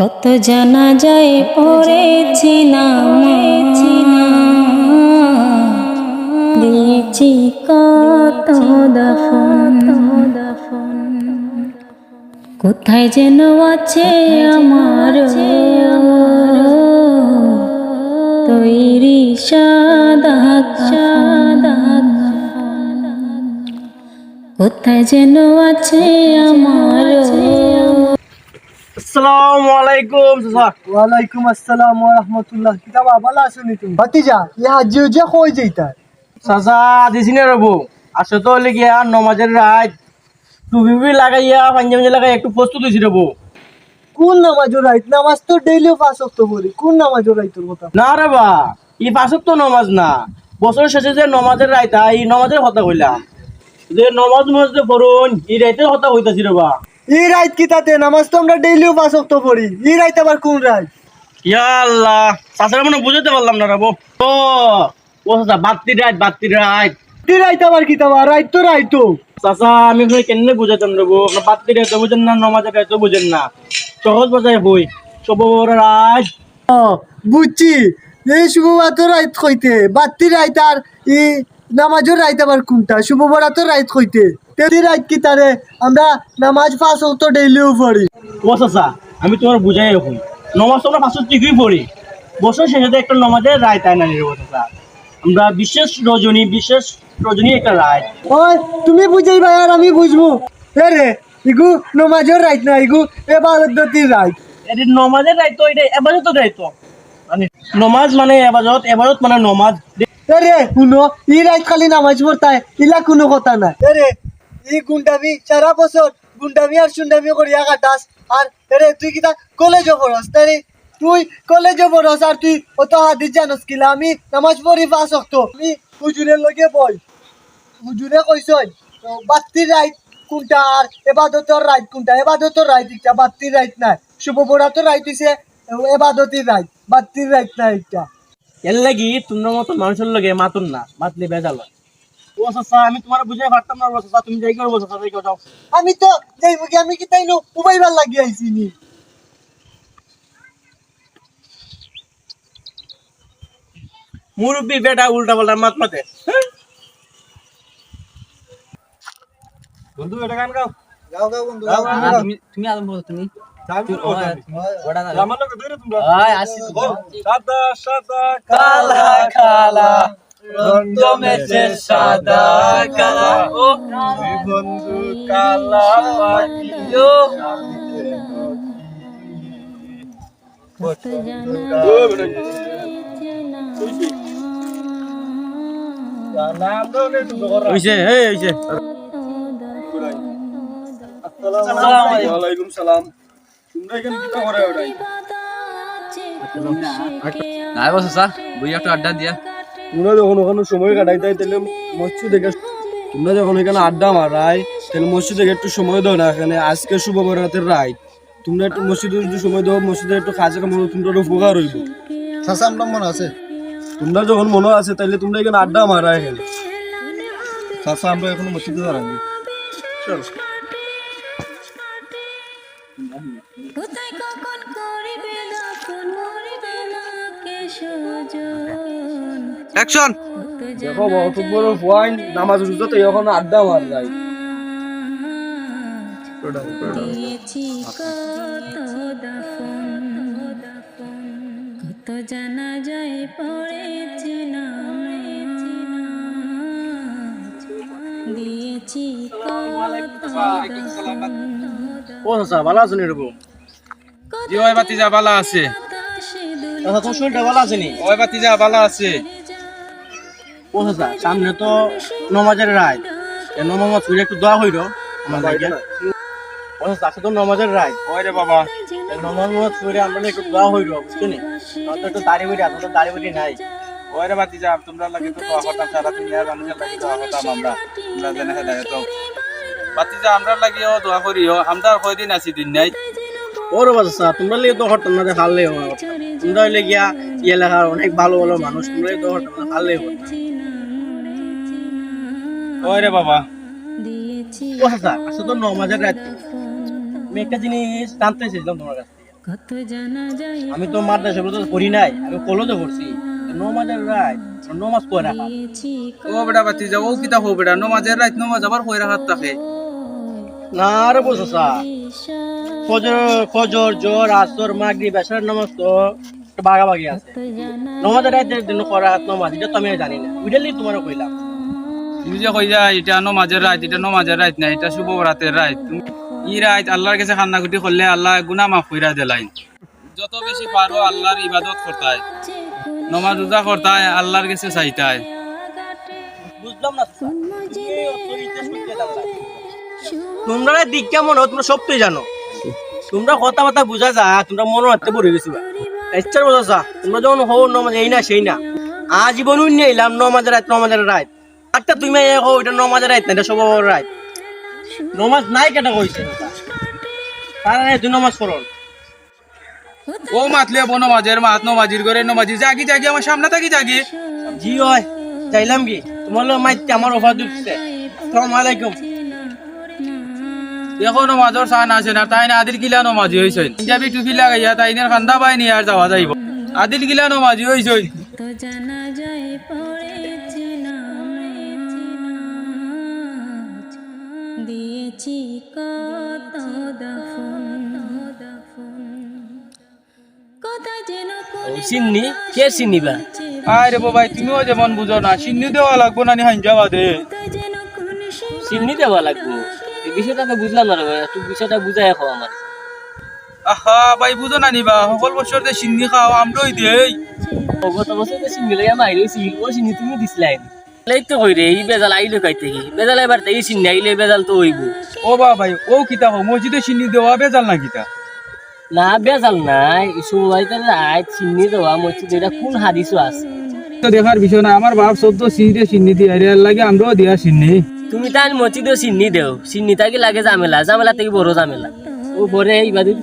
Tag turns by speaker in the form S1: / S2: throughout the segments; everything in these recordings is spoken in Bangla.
S1: কত জানা যায় পড়েছি না দিয়েছি কত দফন। দফন কোথায় যেন আছে আমার তৈরি সাদা সাদা কোথায় যেন আছে আমার
S2: আসসালামু আলাইকুম চাচা।
S3: ওয়ালাইকুম আসসালাম ওয়া রাহমাতুল্লাহ। তুমি? ভাতিজা যে কই যাইতা?
S2: রবো। আসো তো হলে গিয়া নমাজের রাত। টুপি টুপি লাগাইয়া পাঞ্জাবি লাগাই একটু প্রস্তুত রবো।
S3: কোন নামাজ রাইত নামাজ তো ডেইলি পাঁচ ওয়াক্ত পড়ি। কোন নামাজ কথা?
S2: না রে বা ই নমাজ না। বছর শেষে যে নমাজের রায়তা এই নমাজের কথা কইলাম। যে নমাজ মসজিদে পড়ুন এই রাইতের কথা কইতাছি রে বা।
S3: ই রাইত কি তাতে? নামাজ তো আমরা ডেইলি পাঁচ ওয়াক্ত পড়ি। ই রাইত আবার কোন রাইত?
S2: ইয়া আল্লাহ চাচারা মনে বুঝাতে পারলাম না রবো ও ও চাচা বাত্তি
S3: রাইত আবার রাইত তো রাইত।
S2: চাচা আমি ওখানে কেন বুঝাতাম দেবো আপনার বাত্তি রাইতে বুঝেন না নমাজের রাইতে বুঝেন না। সহজ বাজায় বই সব
S3: বুঝছি। এই শুভবার তো রাইত কইতে। বাত্তি রাইত আর ই নামাজের রাইত আবার কোনটা? শুভবার তো রাইত কইতে। তেদি রাইত কি তারে আমরা নামাজ পাঁচ ওয়াক্ত ডেইলিও পড়ি
S2: ও চাচা আমি তোমার বুঝাই রাখুন। নমাজ তো আমরা পাঁচশো ঠিকই পড়ি? বছর শেষে তো একটা নমাজের রায় তাই না নিরব চাচা আমরা বিশেষ রজনী বিশেষ রজনী একটা রায়।
S3: ওই তুমি বুঝাইবা আর আমি বুঝব। এ রে ইগু নমাজের রাইত না ইগু এবাদতির রাইত
S2: এটি নমাজের রায় তো এটা এবাজতের রায় তো। মানে নমাজ মানে এবাজত এবাজত মানে নমাজ।
S3: এ রে শুনো ই রাইত খালি নামাজ পড়তায় ইলা কোনো কথা নাই। এ রে ই গুন্ডামি সারা বছর গুন্ডামি আর সুন্ডামি করিয়া কাটাস আর এ রে তুই কিতা কলেজও পড়স? রে তুই কলেজও পড়স আর তুই অত হাদিস জানস কিলা আমি নামাজ পড়ি পাঁচ অক্ত আমি হুজুরের লগে বই। হুজুরে কইছই বাত্তির রাইত কোনটা? আর এবাদতর রাইত কোনটা? এবাদতর রাইত একটা বাত্তির রাইত নাই। শুভ বরাতর রাইত হইছে এবাদতির রাইত, বাত্তির রাইত নাই একটা
S2: এর লাগি তোমার মতো মানুষের লগে মাতুন না, মাতলে বেজাল হয়। ও চাচা আমি তোমার বুঝাই পারতাম না ও চাচা তুমি যাই করব চাচা যাই যাও।
S3: আমি তো যাই মুখে আমি কি তাই উবাইবার লাগি আইছি নি?
S2: মুরব্বী বেটা উল্টা পাল্টা মাত মাতে। বন্ধু এটা গান গাও।
S3: গাও গাও বন্ধু
S4: তুমি তুমি আদম বলো তুমি।
S2: আমার লোক ধরে তোমরা।
S4: আয় আসি
S2: সাদা সাদা
S4: কালা। কালা। মেচে সাদা কালা। ও
S2: বন্ধু কালা পাখি
S4: ও
S1: কত জানা
S2: হইছে এই হইছে।
S3: সালাম। তোমরা এখানে কি করে ওটাই
S4: নাই বস সা বুই একটু আড্ডা দিয়া।
S3: তোমরা যখন ওখানে সময় কাটাই তাই তাহলে মসজিদ দেখে তোমরা যখন এখানে আড্ডা মারাই তাহলে মসজিদে একটু সময় দাও না এখানে আজকে শুভ বরাতের রায়। তোমরা একটু মসজিদে একটু সময় দাও মসজিদে একটু কাজে কামড় তোমরা উপকার হইব।
S5: চাচা আমরা মনে আছে?
S3: তোমরা যখন মনে আছে তাহলে তোমরা এখানে আড্ডা মারা এখানে।
S5: চাচা আমরা এখনও মসজিদে দাঁড়ানি
S1: কোথায় কখন করিবে দফন মরিবে না কে সুজন
S4: অ্যাকশন
S3: দেখো বহুত বড় পয়েন্ট নামাজ রুজতে এখন আড্ডা মার যায়।
S1: কত দফন দফন কত জানা যায় পড়েছি না দিয়েছি
S2: ও চাচা ভালো
S4: জি ওই বাতিজা বালা আছে।
S2: চাচা শরীরটা ভালো আছে নি?
S4: ওই বাতিজা বালা আছে।
S2: ও চাচা সামনে তো নমাজের রায়। এই নমাজ ছুড়ে একটু দোয়া হইল আমার চাচা তো নমাজের রায়।
S4: ওই রে বাবা?
S2: এই নমাজ মাজ ছুড়ে আমরা একটু দোয়া হইল বুঝছ নি? আমাদের একটু দাড়ি বেড়ি আছে আমাদের দাড়ি বেড়ি নাই।
S4: ওই রে বাতিজা তোমরা লাগে তো দোয়া করতাম সারা দুনিয়ার মানুষের লাগে দোয়া করতাম আমরা। তোমরা জেনে হেদায়ত তো বাতিজা আমরা লাগিও দোয়া করিও আমরা কয়দিন আছি দুনিয়ায়
S2: ওর বাচ্চা তোমরা লিয়ে তো হরতাম না হারলে তোমরা হইলে গিয়া ইয়ে লেখার অনেক ভালো ভালো মানুষ তোমরা তো হরতাম না হারলে
S4: ওই রে বাবা।
S1: দিয়েছি
S2: ও চাচা তো নমাজের রাত। আমি একটা জিনিস জানতে চাইছিলাম তোমার কাছ থেকে।
S1: কত জানা যায়
S2: আমি তো মাদ্রাসা পড়ি নাই আমি কলেজে পড়ছি। নমাজের রাত নমাজ পড়ে রাখা
S1: দিয়েছি
S4: ও বেটা বাতি যা ও কিতা হো বেটা নমাজের রাত নমাজ আবার রাখার থাকে
S2: না আরে বলছো ফজর ফজর জোর আসর মাগরি বেসার নামাজ তো ভাগাভাগি আছে। নমাজের রাতের দিন করা হাত নমাজ এটা তো আমি জানি না। বুঝলি তোমার কইলাম।
S4: তুমি যে কই যা এটা নমাজের রাত এটা নমাজের রাত না এটা শুভ রাতের রাত। তুমি ই রাত আল্লাহর কাছে খান্নাকুটি করলে আল্লাহ গুনাহ মাফ কইরা দেলাই যত বেশি পারো আল্লাহর ইবাদত করতায় নমাজ রোজা করতায় আল্লাহর কাছে চাইতায়
S2: বুঝলাম না। তোমরা দিক কেমন হয় তোমরা সব তো জানো। তোমরা কথাবার্তা বুঝা যা তোমরা মনে হাতে পড়ে গেছি ইচ্ছার বোঝা যা তোমরা যখন হো নমাজ এই না সেই না। আজীবন উন্নয় এলাম নমাজের রাত নমাজের রাত। একটা তুমি হো এটা নমাজের রাত না এটা সব রাত নমাজ নাই কেটা কইছে? তারা তুই নমাজ পড়ো।
S4: ও মাতলে বো নমাজের মাত নমাজির করে নমাজি জাগি জাগি আমার সামনে থাকি জাগি।
S2: জি হয় চাইলাম কি? তোমার লোক মাইতে আমার অফার দিচ্ছে। আসসালামু আলাইকুম।
S4: দেখো নমাজর সান আছে না তাই না আদিল কিলা নমাজি হইছে পাঞ্জাবি টুপি লাগাইয়া তাই না খান্দা পাই নি আর যাওয়া যাইব। আদিল কিলা নমাজি হইছে
S1: তো জানা যায় পড়েছে। দিয়েছি কত দাফন। দাফন কোথায় যেন
S2: সিন্নি? কে সিন্নি
S4: আরে বাবাই তুমিও যেমন বুঝো না। সিন্নি দেওয়া লাগবো না নি হাঞ্জাবা দে।
S6: চিনি দেওয়া লাগবো? এই বিষয়টা বুঝলাম না ভাই একটু বিষয়টা বুঝাই এখন আমার।
S4: আহা ভাই বুঝো না নিবা। সকল বছর যে সিন্নি খাও আমরাই দেই।
S6: ও গত বছর তো চিনি লাগে মাই রয়েছিল ও চিনি তুমি দিছিলাই তো কই রে? এই বেজাল আইলো কাইতে কি? বেজাল এবার এই চিনি আইলে বেজাল তো হইব।
S4: ও বা ভাই ও কিতা হো? মসজিদে সিন্নি দেওয়া বেজাল না কিতা?
S6: না বেজাল নাই। সবাই তো রাত চিনি দেওয়া মসজিদ। এটা কোন হাদিসও আছে?
S4: তো দেখার বিষয় না আমার বাপ সদ্য সিন্নি সিন্নি দিয়ে আরে লাগে আমরাও দিয়া সিন্নি।
S6: তুমি তাই মসজিদেও চিনি দেও। চিনি তাকে লাগে ঝামেলা। ঝামেলা থেকে বড় ঝামেলা। ও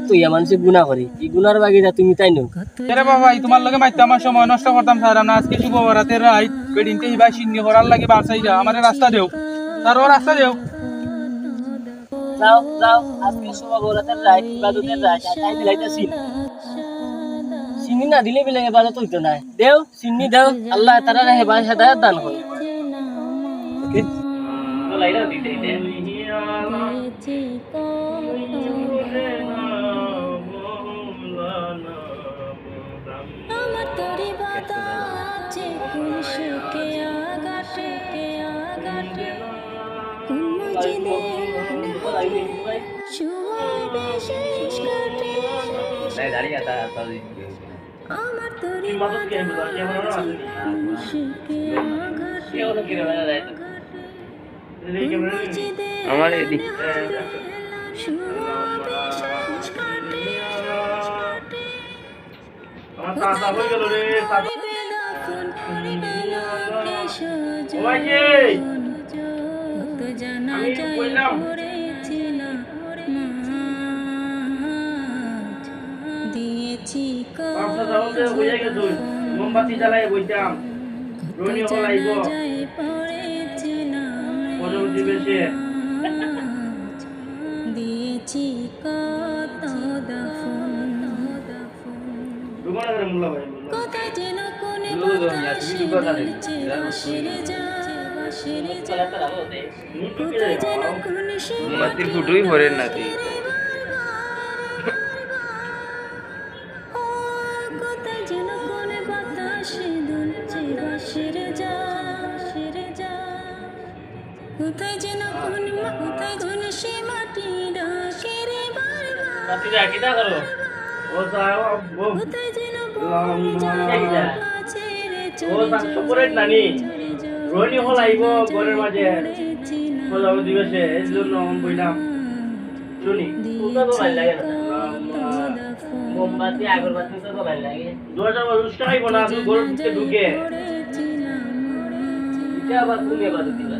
S6: তৈয়া মানুষে গুণা করে। এই যা তুমি তাই নো
S4: আরে বাবা তোমার লগে মাইতে আমার সময় নষ্ট করতাম স্যার না? আজকে শুভ বরাতের রাত বেডিনতে হিবা সিন্নি করার লাগে বারসাইরা আমার রাস্তা দেও। তার ও রাস্তা দেও।
S6: যাও যাও আজকে সবাই বলাতের রাত ইবাদতের রাত তাই দিলাইতাছি চিনি না দিলে বিলে এবাদত হইতো না। দেও চিনি দেও আল্লাহ তারা হেবা হেদায়ত দান করে
S1: সময় বিশেষ কাটে আমার তরি
S6: এদিক
S1: সময় বিশেষ
S2: মোমবাতি জ্বালাই বইতাম। রোনি হলাইব
S1: পড়েছে না
S2: পরবর্তী
S1: দিয়েছি কত দাফন
S2: তোমার ঘরে মুল্লা ভাই।
S1: কোথায় যেন কোনে বাতাসে
S7: ফুটুই ভরেন নাকি
S1: কোথায়
S2: নানি। রোনি হলাইব ঘরের মাঝে। পরবর্তী বেশে এর জন্য বইলাম শুনি
S6: মোমবাতি আগরবাতি তো ভালো লাগে।
S2: দু হাজার খাইব না ঘরের ঢুকে।
S6: এটা আবার তুমি এবাদত দিবা?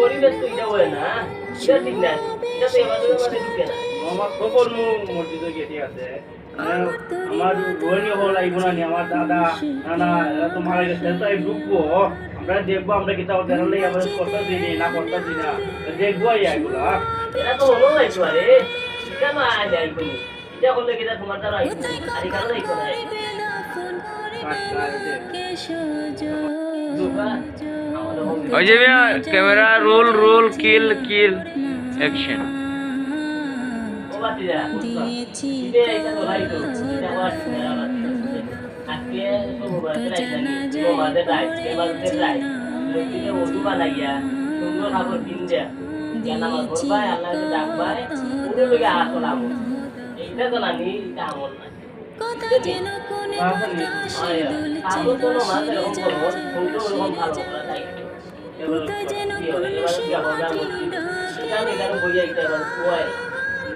S6: পরিবেশ তো এটা হয় না। এটা ঠিক না। এটা তো এবার ঢুকে না।
S2: আমার খবর নু মসজিদে আছে। মানে আমার বইনি হল আইব না আমার দাদা নানা এরা তো মারা গেছে তো ঢুকবো। আমরা দেখব আমরা কিতাব জানালে আমরা কথা দিই না কথা দিই না। দেখব এগুলা
S6: তো হলো তো আরে এটা না যাই কোনি এটা করলে কি তোমার দ্বারা আইব আর এখানে যাইতো না
S7: ওই যে camera roll roll kill kill action
S6: ও সুন্দর খাবার দিন। দেয়া করবাই আল্লাহকে ডাকবাই ওদের লোকে আসল আমল এইটা তো না নি। এটা আমল না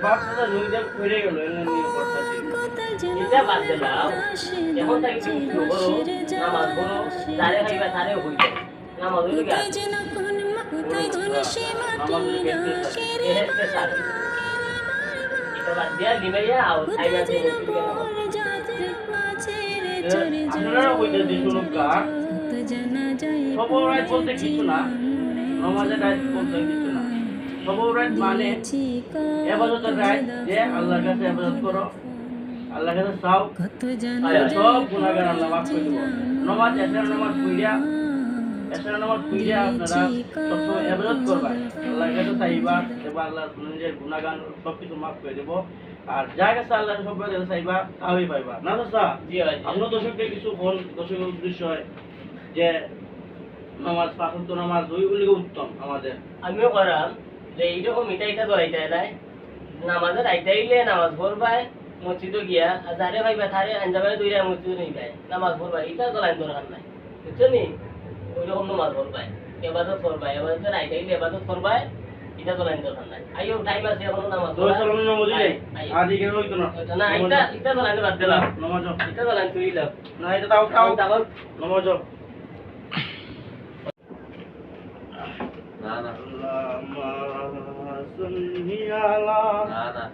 S2: বাচ্চাটা গেল এনে নিয়ে করতেছি
S6: এটা বাদ দিলাম এখন তাকে তুমি শুরু করো নামাজ পড়ো তারে খাইবা তারে হইবে। নামাজ হইলে কি আছে এটা বাদ দিয়া নিবাইয়া আও খাইবা দিয়ে
S2: আপনারা ওইটা দিয়ে কার? খবর রাত বলতে কিছু না। নমাজের রাত বলতে কিছু না। খবর রাত মানে এবাদতের রাত যে আল্লাহর কাছে এবাদত করো। সব গুণাগার আল্লাহ মাফ করে দেবো। নমাজ এসার নামাজ পড়িয়া এসার নামাজ পড়িয়া আপনারা সবসময় এবাদত করবা আল্লাহর কাছে চাইবা এবার আল্লাহ নিজের গুণাগান সব কিছু মাফ করে দেবো। আর যার কাছে আল্লাহ সব কাছে চাইবা তাহলেই পাইবা। না তো
S6: জি ভাই
S2: আপনার দর্শকদের কিছু ফোন দর্শকের উদ্দেশ্য হয় যে নামাজ পাঁচত্ব নামাজ ওইগুলিকে উত্তম আমাদের?
S6: আমিও করাম যে এইরকম এটা এটা দোয়াইতে নাই। নামাজের আইতাইলে নামাজ পড়বাই মসজিদে গিয়া আর যারে ভাইবা তারে আঞ্জাবারে দুইরা মসজিদে নিয়ে যায় নামাজ পড়বাই এটা চলাইন দরকার নাই বুঝছ নি? ওইরকম নামাজ পড়বাই এবাদত করবাই এবাদতের আইতাইলে এবাদত করবাই এটা চলাইন দরকার নাই। আইও টাইম আছে এখন নামাজ
S2: দোয়া সালাম নামাজ দিলে আদি কেন হইতো না।
S6: না এটা এটা চলাইন বাদ দিলাম
S2: নামাজ
S6: এটা চলাইন তুই লাভ
S2: না এটা তাও তাও নামাজ
S7: না না।
S2: আল্লাহুম্মা সাল্লি আলা
S7: না না